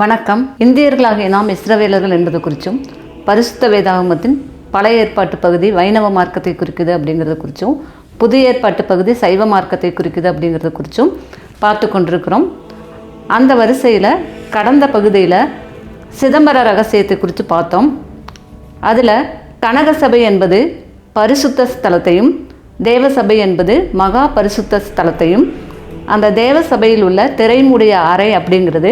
வணக்கம். இந்தியர்களாகிய நாம் இஸ்ரவேலர்கள் என்பது குறித்தும் பரிசுத்த வேதாகமத்தின் பழைய ஏற்பாட்டு பகுதி வைணவ மார்க்கத்தை குறிக்குது அப்படிங்கிறத குறித்தும் புதிய ஏற்பாட்டு பகுதி சைவ மார்க்கத்தை குறிக்குது அப்படிங்கிறத குறித்தும் பார்த்து கொண்டிருக்கிறோம். அந்த வரிசையில் கடந்த பகுதியில் சிதம்பர ரகசியத்தை குறித்து பார்த்தோம். அதில் கனக சபை என்பது பரிசுத்த ஸ்தலத்தையும் தேவசபை என்பது மகா பரிசுத்த ஸ்தலத்தையும் அந்த தேவ சபையில் உள்ள திரைமுடைய அறை அப்படிங்கிறது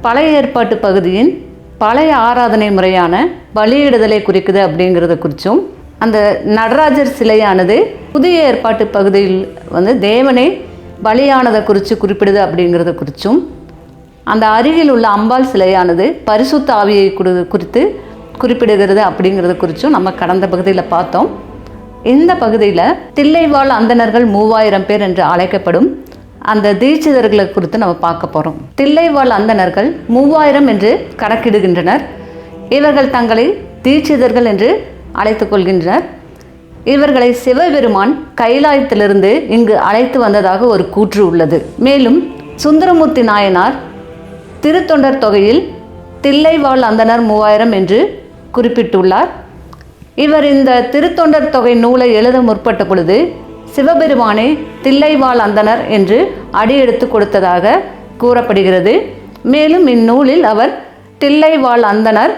பழைய ஏற்பாட்டு பகுதியின் பழைய ஆராதனை முறையான பலியிடுதலை குறிக்குது அப்படிங்கிறத குறித்தும் அந்த நடராஜர் சிலையானது புதிய ஏற்பாட்டு பகுதியில் வந்து தேவனை பலியானதை குறித்து குறிப்பிடுது அப்படிங்கிறத குறித்தும் அந்த அருகில் உள்ள அம்பாள் சிலையானது பரிசுத்த ஆவியை குடு குறித்து குறிப்பிடுகிறது அப்படிங்கிறத குறித்தும் நம்ம கடந்த பகுதியில் பார்த்தோம். இந்த பகுதியில் தில்லைவாழ் அந்தணர்கள் மூவாயிரம் பேர் என்று அழைக்கப்படும் அந்த தீட்சிதர்களை குறித்து நம்ம பார்க்க போகிறோம் தில்லைவாழ் அந்தணர்கள் மூவாயிரம் என்று கணக்கிடுகின்றனர். இவர்கள் தங்களை தீட்சிதர்கள் என்று அழைத்து கொள்கின்றனர். இவர்களை சிவபெருமான் கைலாயத்திலிருந்து இங்கு அழைத்து வந்ததாக ஒரு கூற்று உள்ளது. மேலும் சுந்தரமூர்த்தி நாயனார் திருத்தொண்டர் தொகையில் தில்லைவாழ் அந்தனர் மூவாயிரம் என்று குறிப்பிட்டுள்ளார். இவர் இந்த திருத்தொண்டர் தொகை நூலை எழுத முற்பட்ட பொழுது சிவபெருமானே தில்லைவாழ் அந்தணர் என்று அடியெடுத்து கொடுத்ததாக கூறப்படுகிறது. மேலும் இந்நூலில் அவர் தில்லைவாழ் அந்தணர்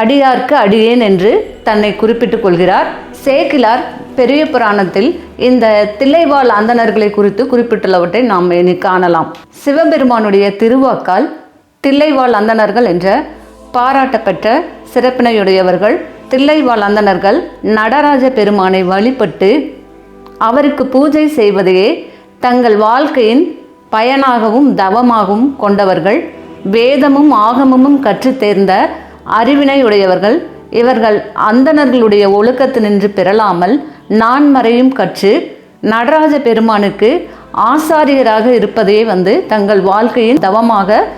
அடியார்க்கு அடியேன் என்று தன்னை குறிப்பிட்டுக் கொள்கிறார். சேக்கிலார் பெரிய புராணத்தில் இந்த தில்லைவாழ் அந்தணர்களை குறித்து குறிப்பிட்டுள்ளவற்றை நாம் இனி காணலாம். சிவபெருமானுடைய திருவாக்கால் தில்லைவாழ் அந்தணர்கள் என்ற பாராட்டப்பெற்ற சிறப்பினையுடையவர்கள் தில்லைவாழ் அந்தணர்கள் நடராஜ பெருமானை வழிபட்டு அவருக்கு பூஜை செய்வதையே தங்கள் வாழ்க்கையின் பயனாகவும் தவமாகவும் கொண்டவர்கள் வேதமும் ஆகமமும் கற்றுத்தேர்ந்த அறிவினையுடையவர்கள் இவர்கள் அந்தணர்களுடைய ஒழுக்கத்தினின்று பெறலாமல் நான் மறையும் கற்று நடராஜ பெருமானுக்கு ஆசாரியராக இருப்பதே வந்து தங்கள் வாழ்க்கையின் தவமாக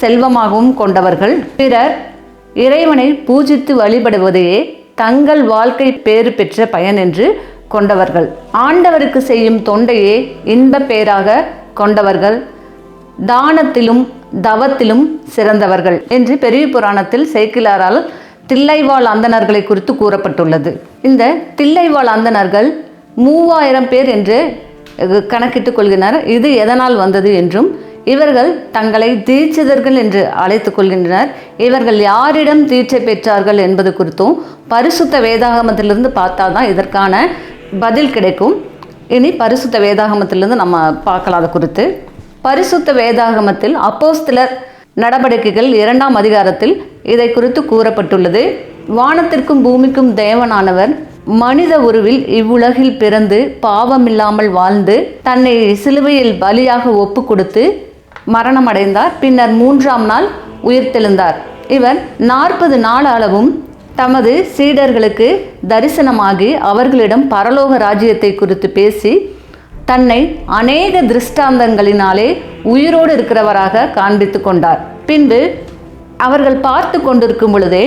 செல்வமாகவும் கொண்டவர்கள். பிறர் இறைவனை பூஜித்து வழிபடுவதையே தங்கள் வாழ்க்கை பேறு பெற்ற பயன் என்று கொண்டவர்கள். ஆண்டவருக்கு செய்யும் தொண்டையே இன்ப பேராக கொண்டவர்கள். தானத்திலும் தவத்திலும் சிறந்தவர்கள் என்று பெரிய புராணத்தில் சேக்கிலாரால் தில்லைவாழ் அந்தணர்களை குறித்து கூறப்பட்டுள்ளது. இந்த தில்லைவாழ் அந்தணர்கள் மூவாயிரம் பேர் என்று கணக்கிட்டுக் கொள்கின்றனர். இது எதனால் வந்தது என்றும் இவர்கள் தங்களை தீட்சிதர்கள் என்று அழைத்துக் கொள்கின்றனர். இவர்கள் யாரிடம் தீட்சை பெற்றார்கள் என்பது குறித்தும் பரிசுத்த வேதாகமத்திலிருந்து பார்த்தா தான் இதற்கான பதில் கிடைக்கும். இனி பரிசுத்த வேதாகமத்திலிருந்து நம்ம பார்க்கலாம் அதை குறித்து. பரிசுத்த வேதாகமத்தில் அப்போஸ்திலர் நடவடிக்கைகள் இரண்டாம் அதிகாரத்தில் இதை குறித்து கூறப்பட்டுள்ளது. வானத்திற்கும் பூமிக்கும் தேவனானவர் மனித உருவில் இவ்வுலகில் பிறந்து பாவமில்லாமல் வாழ்ந்து தன்னை சிலுவையில் பலியாக ஒப்பு கொடுத்து மரணமடைந்தார். பின்னர் மூன்றாம் நாள் உயிர்த்தெழுந்தார். இவர் நாற்பது நாள் அளவும் தமது சீடர்களுக்கு தரிசனமாகி அவர்களிடம் பரலோக ராஜ்யத்தை குறித்து பேசி தன்னை அநேக திருஷ்டாந்தங்களினாலே உயிரோடு இருக்கிறவராக காண்பித்து கொண்டார். பின்பு அவர்கள் பார்த்து கொண்டிருக்கும் பொழுதே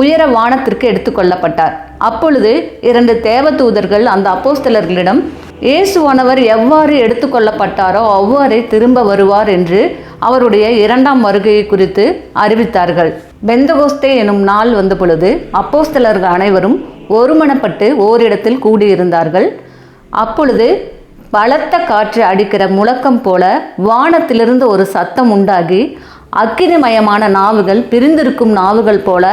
உயர வானத்திற்கு எடுத்துக்கொள்ளப்பட்டார் அப்பொழுது இரண்டு தேவதூதர்கள் அந்த அப்போஸ்தலர்களிடம் இயேசுவானவர் எவ்வாறு எடுத்துக்கொள்ளப்பட்டாரோ அவ்வாறே திரும்ப வருவார் என்று அவருடைய இரண்டாம் வருகையை குறித்து அறிவித்தார்கள். பெந்தகோஸ்தே எனும் நாள் வந்த பொழுது அப்போஸ்தலர்கள் அனைவரும் ஒருமனப்பட்டு ஓரிடத்தில் கூடியிருந்தார்கள். அப்பொழுது பலத்த காற்று அடிக்கிற முழக்கம் போல வானத்திலிருந்து ஒரு சத்தம் உண்டாகி அக்கினிமயமான நாவுகள் பிரிந்திருக்கும் நாவுகள் போல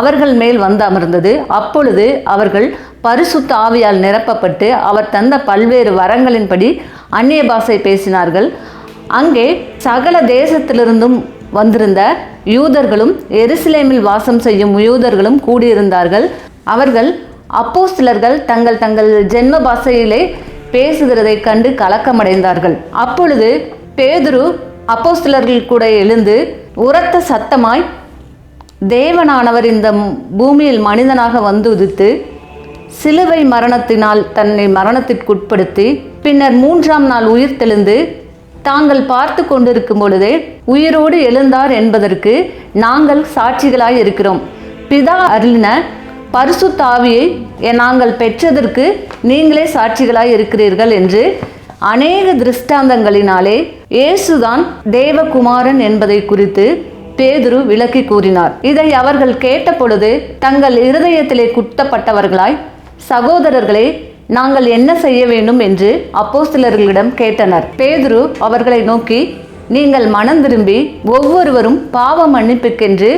அவர்கள் மேல் வந்து அமர்ந்தது. அப்பொழுது அவர்கள் பரிசுத்த ஆவியால் நிரப்பப்பட்டு அவர் தந்த பல்வேறு வரங்களின்படி அந்நிய பாஷை பேசினார்கள். அங்கே சகல தேசத்திலிருந்தும் வந்திருந்த யூதர்களும் எருசலேமில் வாசம் செய்யும் யூதர்களும் கூடியிருந்தார்கள். அவர்கள் அப்போஸ்தலர்கள் தங்கள் தங்கள் ஜென்ம பாஷையிலே பேசுகிறதை கண்டு கலக்கமடைந்தார்கள். அப்பொழுது பேதுரு அப்போஸ்தலர்கள் கூட எழுந்து உரத்த சத்தமாய் தேவனானவர் இந்த பூமியில் மனிதனாக வந்து உதித்து சிலுவை மரணத்தினால் தன்னை மரணத்திற்குட்படுத்தி பின்னர் மூன்றாம் நாள் உயிர் தெளிந்து தாங்கள் பார்த்து கொண்டிருக்கும் பொழுதே உயிரோடு எழுந்தார் என்பதற்கு நாங்கள் சாட்சிகளாய் இருக்கிறோம். பிதா அருளின பரிசு தாவியை நாங்கள் பெற்றதற்கு நீங்களே சாட்சிகளாய் இருக்கிறீர்கள் என்று அநேக திருஷ்டாந்தங்களினாலே இயேசுதான் தேவகுமாரன் என்பதை குறித்து பேதுரு விளக்கி கூறினார். இதை அவர்கள் கேட்டபொழுது தங்கள் இருதயத்திலே குத்தப்பட்டவர்களாய் சகோதரர்களே நாங்கள் என்ன செய்ய வேண்டும் என்று அப்போஸ்தலர்களிடம் கேட்டனர். பேதுரு அவர்களை நோக்கி நீங்கள் மனம் திரும்பி ஒவ்வொருவரும் பாவ மன்னிப்புக்கென்று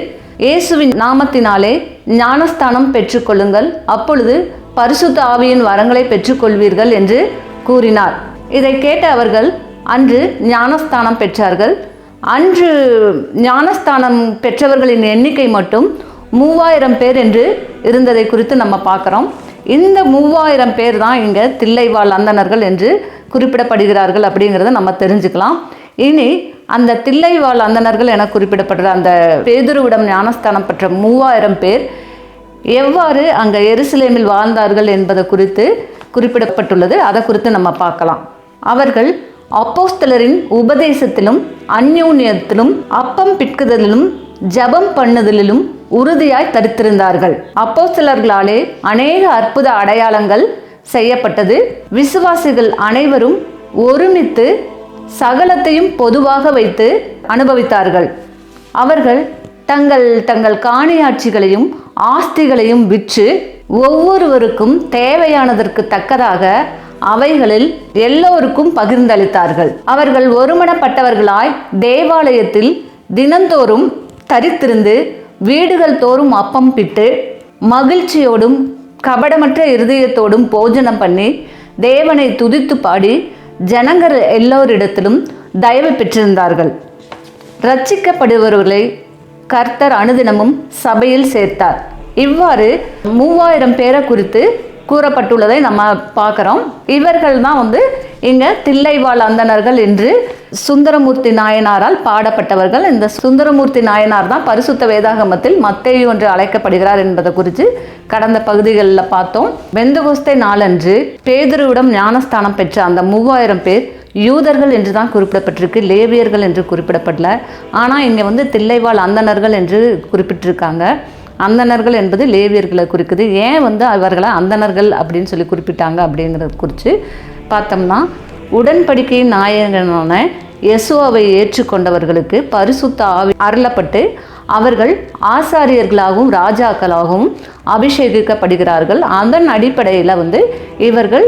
இயேசுவின் நாமத்தினாலே ஞானஸ்தானம் பெற்றுக்கொள்ளுங்கள். அப்பொழுது பரிசுத்த ஆவியின் வரங்களை பெற்றுக்கொள்வீர்கள் என்று கூறினார். இதை கேட்ட அவர்கள் அன்று ஞானஸ்தானம் பெற்றார்கள். அன்று ஞானஸ்தானம் பெற்றவர்களின் எண்ணிக்கை மட்டும் மூவாயிரம் பேர் என்று இருந்ததை குறித்து நம்ம பார்க்குறோம். இந்த மூவாயிரம் பேர் தான் இங்கே தில்லைவாழ் அந்தணர்கள் என்று குறிப்பிடப்படுகிறார்கள் அப்படிங்கிறத நம்ம தெரிஞ்சுக்கலாம். இனி அந்த தில்லைவாழ் அந்தணர்கள் என குறிப்பிடப்படுற அந்த பேதுருவிடம் ஞானஸ்தானம் பெற்ற மூவாயிரம் பேர் எவ்வாறு அங்கே எருசலேமில் வாழ்ந்தார்கள் என்பது குறித்து குறிப்பிடப்பட்டுள்ளது. அதை குறித்து நம்ம பார்க்கலாம். அவர்கள் அப்போஸ்தலரின் உபதேசத்திலும் அந்யூன்யத்திலும் அப்பம் பிட்குதலிலும் ஜெபம் பண்ணுதலிலும் உறுதியாய் தரித்திருந்தார்கள் அப்போஸ்தலர்களாலே அநேக அற்புத அடையாளங்கள் செய்யப்பட்டது. விசுவாசிகள் அனைவரும் ஒருமித்து சகலத்தையும் பொதுவாக வைத்து அனுபவித்தார்கள். அவர்கள் தங்கள் தங்கள் காணியாட்சிகளையும் ஆஸ்திகளையும் விற்று ஒவ்வொருவருக்கும் தேவையானதற்கு தக்கதாக அவைகளில் எல்லோருக்கும் பகிர்ந்தளித்தார்கள். அவர்கள் ஒருமனப்பட்டவர்களாய் தேவாலயத்தில் தினந்தோறும் தரித்திருந்து வீடுகள் தோறும் அப்பம் பிட்டு மகிழ்ச்சியோடும் கபடமற்ற இருதயத்தோடும் போஜனம் பண்ணி தேவனை துதித்து பாடி ஜனங்கள் எல்லோரிடத்திலும் தயவு பெற்றிருந்தார்கள். ரட்சிக்கப்படுபவர்களை கர்த்தர் அனுதினமும் சபையில் சேர்த்தார். இவ்வாறு மூவாயிரம் பேரை குறித்து கூறப்பட்டுள்ளதை நம்ம பார்க்குறோம். இவர்கள் தான் வந்து இங்கே தில்லைவாழ் அந்தணர்கள் என்று சுந்தரமூர்த்தி நாயனாரால் பாடப்பட்டவர்கள். இந்த சுந்தரமூர்த்தி நாயனார் தான் பரிசுத்த வேதாகமத்தில் மத்தேயு என்று அழைக்கப்படுகிறார் என்பதை குறித்து கடந்த பகுதிகளில் பார்த்தோம். வெந்தகோஸ்தை நாளன்று பேதுருவிடம் ஞானஸ்தானம் பெற்ற அந்த மூவாயிரம் பேர் யூதர்கள் என்று தான் குறிப்பிடப்பட்டிருக்கு லேவியர்கள் என்று குறிப்பிடப்படல. ஆனால் இங்கே வந்து தில்லைவாழ் அந்தணர்கள் என்று குறிப்பிட்டிருக்காங்க. அந்தணர்கள் என்பது லேவியர்களை குறிக்குது. ஏன் வந்து அவர்களை அந்தணர்கள் அப்படின்னு சொல்லி குறிப்பிட்டாங்க அப்படிங்கிறத குறித்து பார்த்தோம்னா உடன்படிக்கையின் நாயகனான யெசுவாவை ஏற்றுக்கொண்டவர்களுக்கு பரிசுத்த ஆவி அருளப்பட்டு அவர்கள் ஆசாரியர்களாகவும் ராஜாக்களாகவும் அபிஷேகிக்கப்படுகிறார்கள். அதன் அடிப்படையில் வந்து இவர்கள்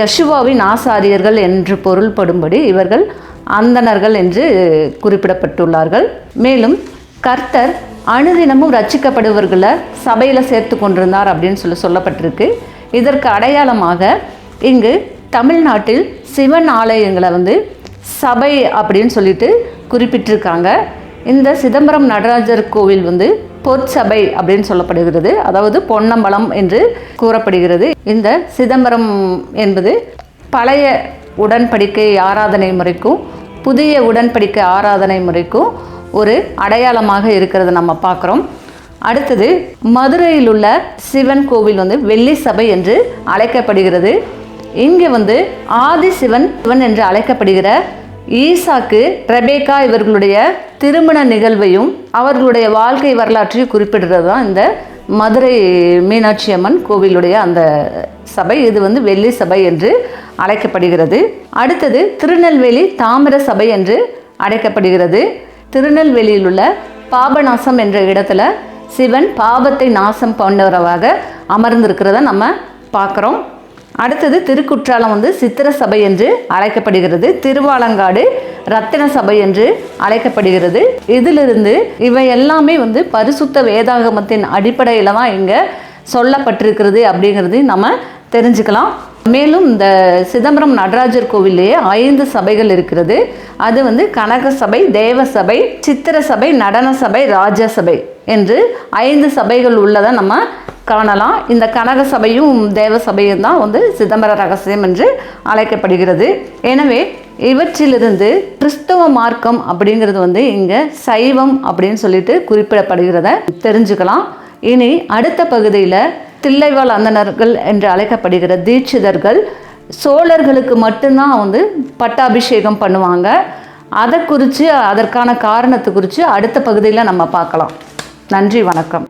யசுவாவின் ஆசாரியர்கள் என்று பொருள்படும்படி இவர்கள் அந்தணர்கள் என்று குறிப்பிடப்பட்டுள்ளார்கள். மேலும் கர்த்தர் அணுதினமும் ரச்சிக்கப்படுவர்களை சபையில் சேர்த்து கொண்டிருந்தார் அப்படின்னு சொல்லி சொல்லப்பட்டிருக்கு. இதற்கு அடையாளமாக இங்கு தமிழ்நாட்டில் சிவன் ஆலயங்களை வந்து சபை அப்படின்னு சொல்லிட்டு குறிப்பிட்டிருக்காங்க. இந்த சிதம்பரம் நடராஜர் கோவில் வந்து பொற்சபை அப்படின்னு சொல்லப்படுகிறது. அதாவது பொன்னம்பலம் என்று கூறப்படுகிறது. இந்த சிதம்பரம் என்பது பழைய உடன்படிக்கை ஆராதனை முறைக்கும் புதிய உடன்படிக்கை ஆராதனை முறைக்கும் ஒரு அடையாளமாக இருக்கிறத நம்ம பார்க்குறோம். அடுத்தது மதுரையில் உள்ள சிவன் கோவில் வந்து வெள்ளி சபை என்று அழைக்கப்படுகிறது. இங்கே வந்து ஆதி சிவன் சிவன் என்று அழைக்கப்படுகிற ஈசாக்கு ரெபேக்கா இவர்களுடைய திருமண நிகழ்வையும் அவர்களுடைய வாழ்க்கை வரலாற்றையும் குறிப்பிடுறது தான் இந்த மதுரை மீனாட்சி அம்மன் கோவிலுடைய அந்த சபை. இது வந்து வெள்ளி சபை என்று அழைக்கப்படுகிறது. அடுத்தது திருநெல்வேலி தாமிர சபை என்று அழைக்கப்படுகிறது. திருநெல்வேலியில் உள்ள பாபநாசம் என்ற இடத்துல சிவன் பாபத்தை நாசம் பண்ணவராக அமர்ந்திருக்கிறத நம்ம பார்க்குறோம். அடுத்தது திருக்குற்றாலம் வந்து சித்திர சபை என்று அழைக்கப்படுகிறது. திருவாலங்காடு ரத்தின சபை என்று அழைக்கப்படுகிறது. இதிலிருந்து இவை எல்லாமே வந்து பரிசுத்த வேதாகமத்தின் அடிப்படையில் தான் இங்கே சொல்லப்பட்டிருக்கிறது அப்படிங்கிறது நம்ம தெரிஞ்சுக்கலாம். மேலும் இந்த சிதம்பரம் நடராஜர் கோவிலே ஐந்து சபைகள் இருக்கிறது. அது வந்து கனக சபை தேவ சபை சித்திர சபை நடன சபை ராஜ சபை என்று ஐந்து சபைகள் உள்ளதை நம்ம காணலாம். இந்த கனக சபையும் தேவ சபையும் தான் வந்து சிதம்பர ரகசியம் என்று அழைக்கப்படுகிறது. எனவே இவற்றிலிருந்து கிறிஸ்தவ மார்க்கம் அப்படிங்கிறது வந்து இங்கே சைவம் அப்படின்னு சொல்லிட்டு குறிப்பிடப்படுகிறத தெரிஞ்சுக்கலாம். இனி அடுத்த பகுதியில் தில்லைவாழ் அந்தணர்கள் என்று அழைக்கப்படுகிற தீட்சிதர்கள் சோழர்களுக்கு மட்டும்தான் வந்து பட்டாபிஷேகம் பண்ணுவாங்க. அதை குறித்து அதற்கான காரணத்தை குறித்து அடுத்த பகுதியில் நம்ம பார்க்கலாம். நன்றி வணக்கம்.